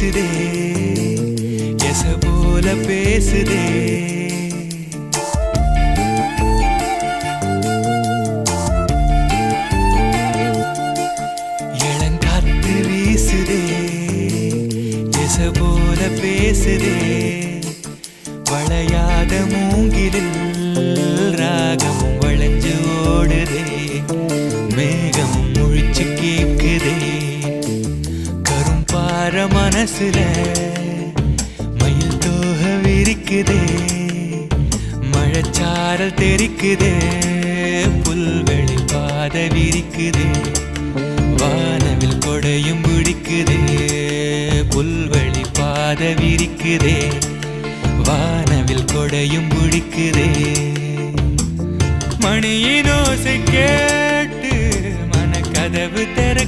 வீசுதே எச போல பேசுதே. இளங்காத்து வீசுதே எச போல பேசுதே. வளையாத மூங்கிலில் ராகமும் வளைஞ்சு ஓடுதே மேகமும் முழிச்சு கேட்குதே. கரும்பார மனசுல மயில் தோக விரிக்குதே மழைச்சாரல் தெரிக்குதே புல்வெளி பாத விரிக்குதே வானவில் கொடையும் பிடிக்குதே புல்வெளி பாத விரிக்குதே வானவில் கொடையும் பிடிக்குதே. மணியின் ஓசை கேட்டு மனக்கதவு திறக்கு